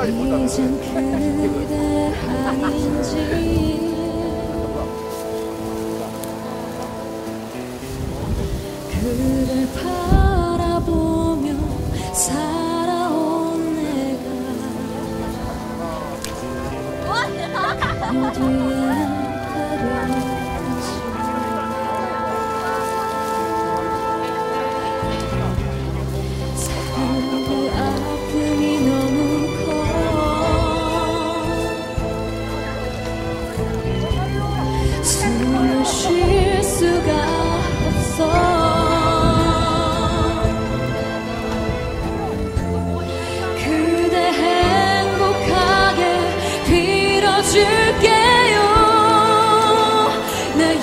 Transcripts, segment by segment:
끝까지 못 잡는데. 그댈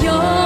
여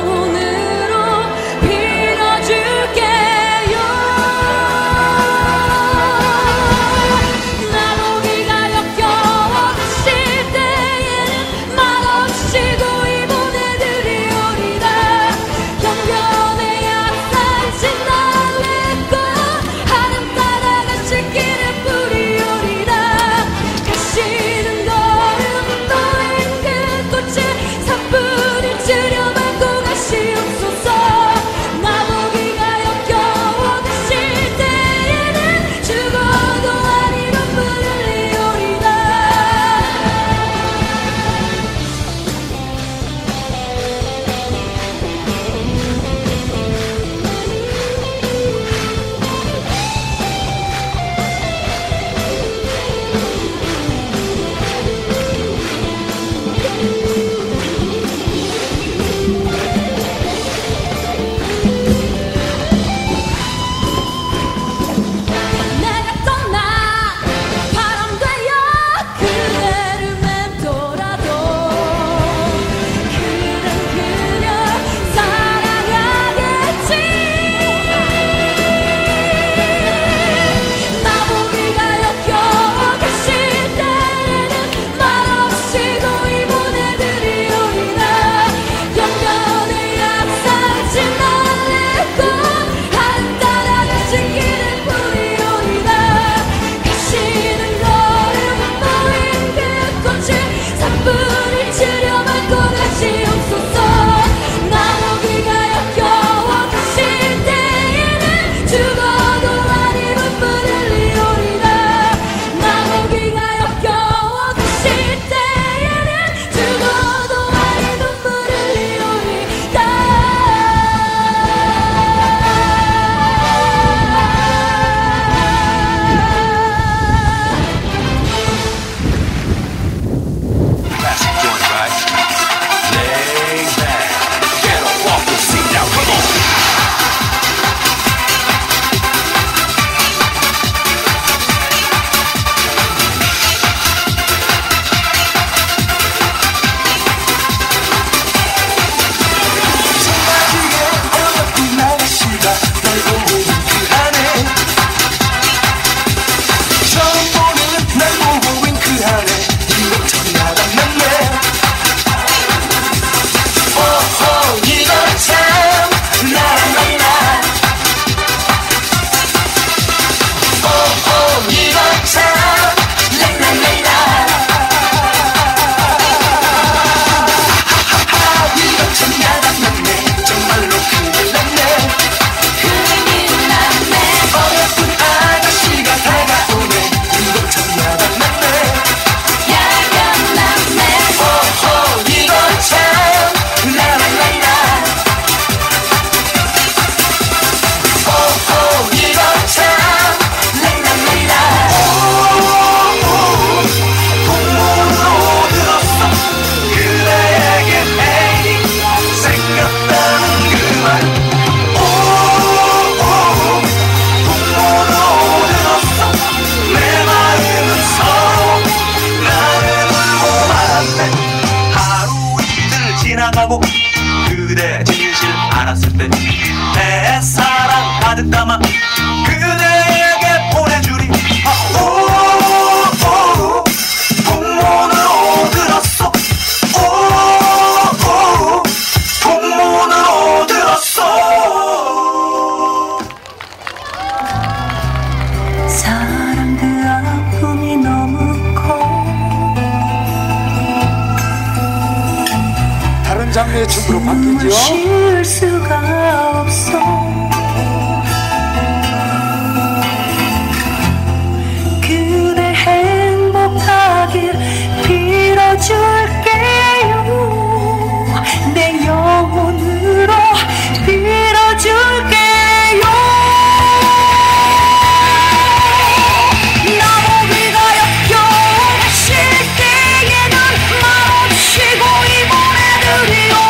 nothing. 춤으로 바뀌죠. 수가 없어. 그대 행복하길 빌어줄게요. 내 영혼으로 빌어줄게요. 우리